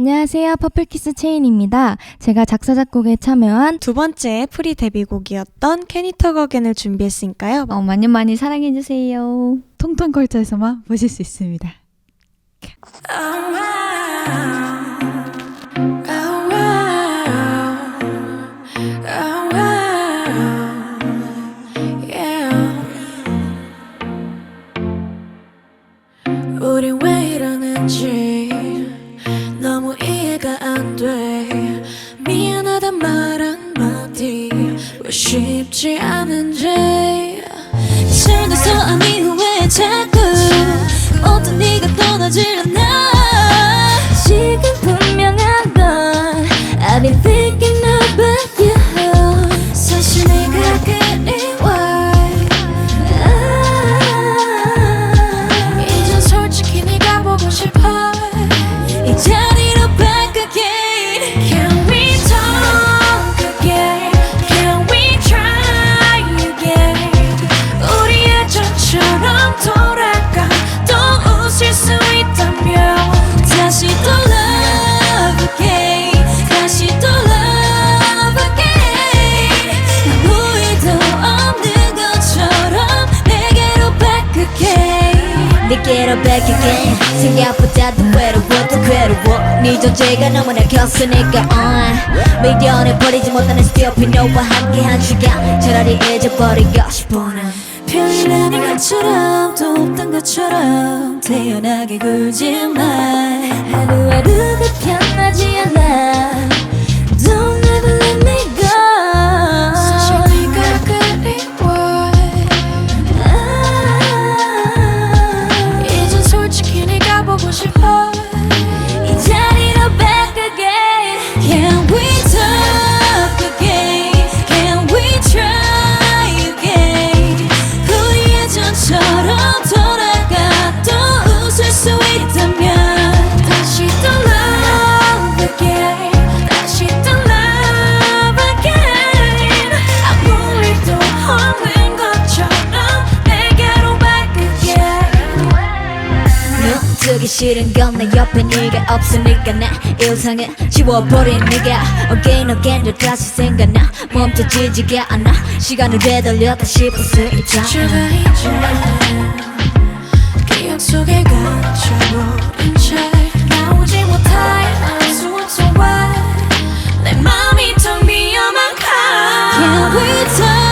안녕하세요. 퍼플키스 체인입니다. 제가 작사, 작곡에 참여한 두 번째 프리 데뷔곡이었던 캐니터거겐을 준비했으니까요. 어, 많이 많이 사랑해 주세요. 통통 걸쳐에서만 보실 수 있습니다. 우리 왜 이러는지 쉽지 않은지. 살면서 아니 왜 자꾸 어떤 네가 떠나질 않 back again. 생각보다도 외로워 더 괴로워. 네 존재가 너무나 컸으니까 on 미련을 버리지 못하는 be 너와 함께 한 시간. 차라리 잊어버리고 싶어 난 아닌 것처럼 또 없던 것처럼 태연하게 굴지 마. 하루하루가 싫은 건 내 옆에 네가 없으니까 내 일상에 지워버린 네가 Again again 또 다시 생각나. 멈춰지지가 않아. 시간을 되돌려 다시 볼수 있잖아. 기억 속에 갇혀버린 채. 나오지 못할 안수와 내 맘이 텅 비어만 가. Can we talk?